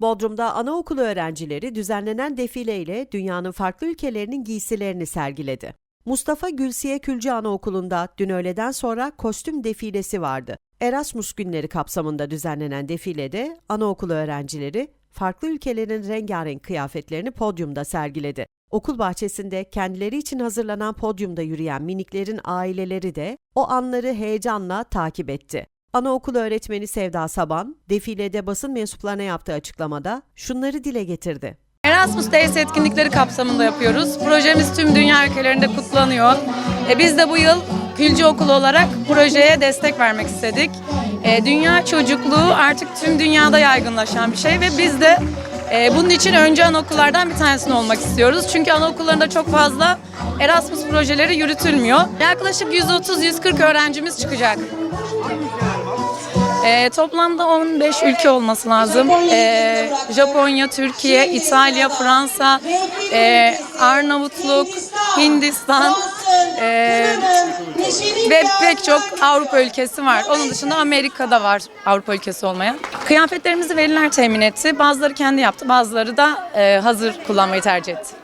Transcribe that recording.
Bodrum'da anaokulu öğrencileri düzenlenen defileyle dünyanın farklı ülkelerinin giysilerini sergiledi. Mustafa Gülsiye Külcü Anaokulu'nda dün öğleden sonra kostüm defilesi vardı. Erasmus günleri kapsamında düzenlenen defilede anaokulu öğrencileri farklı ülkelerin rengarenk kıyafetlerini podyumda sergiledi. Okul bahçesinde kendileri için hazırlanan podyumda yürüyen miniklerin aileleri de o anları heyecanla takip etti. Anaokulu öğretmeni Sevda Saban, defilede basın mensuplarına yaptığı açıklamada şunları dile getirdi. Erasmus Days etkinlikleri kapsamında yapıyoruz. Projemiz tüm dünya ülkelerinde kutlanıyor. E, biz de bu yıl Külcü Okulu olarak projeye destek vermek istedik. E, dünya çocukluğu artık tüm dünyada yaygınlaşan bir şey ve biz de e, bunun için önce anaokullardan bir tanesini olmak istiyoruz. Çünkü anaokullarında çok fazla Erasmus projeleri yürütülmüyor. Yaklaşık 130-140 öğrencimiz çıkacak. Ee, toplamda 15 ülke olması lazım. Ee, Japonya, Türkiye, İtalya, Fransa, e, Arnavutluk, Hindistan e, ve pek çok Avrupa ülkesi var. Onun dışında Amerika'da var Avrupa ülkesi olmayan. Kıyafetlerimizi veliler temin etti. Bazıları kendi yaptı, bazıları da e, hazır kullanmayı tercih etti.